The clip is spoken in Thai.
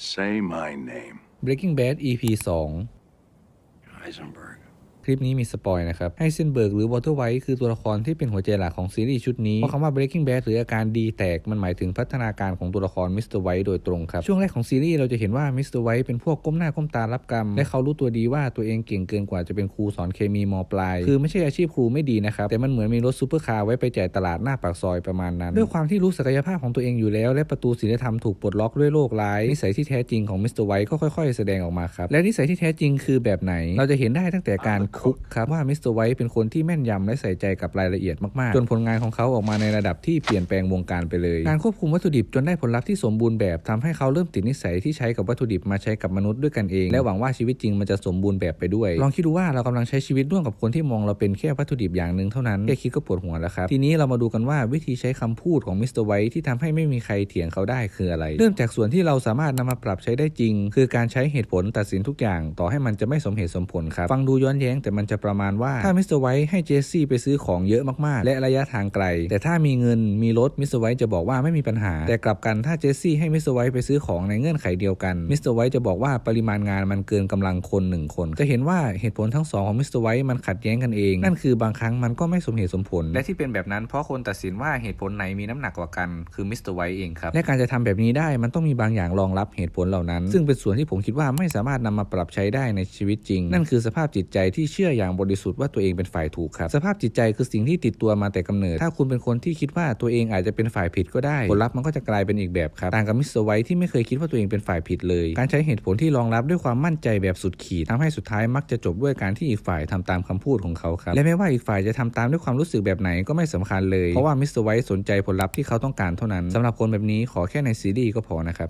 Say my name. Breaking Bad EP 2 Heisenberg. คลิปนี้มีสปอยนะครับไฮเซนเบิร์กหรือวอเตอร์ไวท์คือตัวละครที่เป็นหัวใจหลักของซีรีส์ชุดนี้เพราะคำว่า Breaking Bad หรืออาการดีแตกมันหมายถึงพัฒนาการของตัวละครมิสเตอร์ไวท์โดยตรงครับ ช่วงแรกของซีรีส์เราจะเห็นว่ามิสเตอร์ไวท์เป็นพวกก้มหน้าก้มตารับกรรม และเขารู้ตัวดีว่าตัวเองเก่งเกินกว่าจะเป็นครูสอนเคมีมปลาย คือไม่ใช่อาชีพครูไม่ดีนะครับแต่มันเหมือนมีรถซูเปอร์คาร์ไว้ไปจ่ายตลาดหน้าปากซอยประมาณนั้น ด้วยความที่รู้ศักยภาพของตัวเองอยู่แล้ว และประตูศีลธรรมถูกปลดล็อกด้วยโรคร้ายนิสัยที่แท้จริงของมิสเตอร์ไวท์ก็ค่อย ๆ แสดงออกมาครับและนิสัยที่แท้จริงคือแบบไหนเราจะเห็นได้ตั้งแต่การคุกครับว่ามิสเตอร์ไวท์เป็นคนที่แม่นยำและใส่ใจกับรายละเอียดมากๆ จนผลงานของเขาออกมาในระดับที่เปลี่ยนแปลงวงการไปเลย การควบคุมวัตถุดิบจนได้ผลลัพธ์ที่สมบูรณ์แบบทำให้เขาเริ่มติดนิสัยที่ใช้กับวัตถุดิบมาใช้กับมนุษย์ด้วยกันเอง และหวังว่าชีวิตจริงมันจะสมบูรณ์แบบไปด้วย ลองคิดดูว่าเรากำลังใช้ชีวิตร่วมกับคนที่มองเราเป็นแค่วัตถุดิบอย่างหนึ่งเท่านั้นแค่คิดก็ปวดหัวแล้วครับทีนี้เรามาดูกันว่าวิธีใช้คำพูดของมิสเตอร์ไวท์ที่ทำให้ไม่มีใครเถียงเขาได้คืออะไร เริ่มจากส่วนที่เราสามารถนำมาปรับใช้ได้จริง คือการใช้เหตุผลตัดสินทุกอย่าง ต่อให้มันจะไม่สมเหตุสมผลครับฟังดูย้อนแย้งแต่มันจะประมาณว่าถ้ามิสเตอร์ไวท์ให้เจสซี่ไปซื้อของเยอะมากๆ และระยะทางไกล แต่ถ้ามีเงินมีรถมิสเตอร์ไวท์จะบอกว่าไม่มีปัญหา แต่กลับกันถ้าเจสซี่ให้มิสเตอร์ไวท์ไปซื้อของในเงื่อนไขเดียวกันมิสเตอร์ไวท์จะบอกว่าปริมาณงานมันเกินกำลังคนหนึ่งคน จะเห็นว่าเหตุผลทั้งสองของมิสเตอร์ไวท์มันขัดแย้งกันเอง นั่นคือบางครั้งมันก็ไม่สมเหตุสมผล และที่เป็นแบบนั้นเพราะคนตัดสินว่าเหตุผลไหนมีน้ำหนักกว่ากันคือมิสเตอร์ไวท์เองครับและการจะทำแบบนี้ได้มันต้องมีบางอย่างรองรับเหตุผลเหล่านั้น ซึ่งเป็นส่วนที่ผมคิดว่าไม่สามารถนำมาปรับใช้ได้ในชีวิตจริง นั่นคือสภาพจิตใจที่เชื่ออย่างบริสุทธิ์ว่าตัวเองเป็นฝ่ายถูกครับ สภาพจิตใจคือสิ่งที่ติดตัวมาแต่กำเนิด ถ้าคุณเป็นคนที่คิดว่าตัวเองอาจจะเป็นฝ่ายผิดก็ได้ผลลัพธ์มันก็จะกลายเป็นอีกแบบครับต่างกับมิสเตอร์ไวท์ที่ไม่เคยคิดว่าตัวเองเป็นฝ่ายผิดเลย การใช้เหตุผลที่รองรับด้วยความมั่นใจแบบสุดขีดทำให้สุดท้ายมักจะจบด้วยการที่อีกฝ่ายทำตามคำพูดของเขาครับและไม่ว่าอีกฝ่ายจะทำตามด้วยความรู้สึกแบบไหนก็ไม่สำคัญเลยเพราะว่ามิสเตอร์ไวท์สนใจผลลัพธ์ที่เขาต้องการเท่านั้นสำหรับคนแบบนี้ขอแค่ในซีรีส์ก็พอนะครับ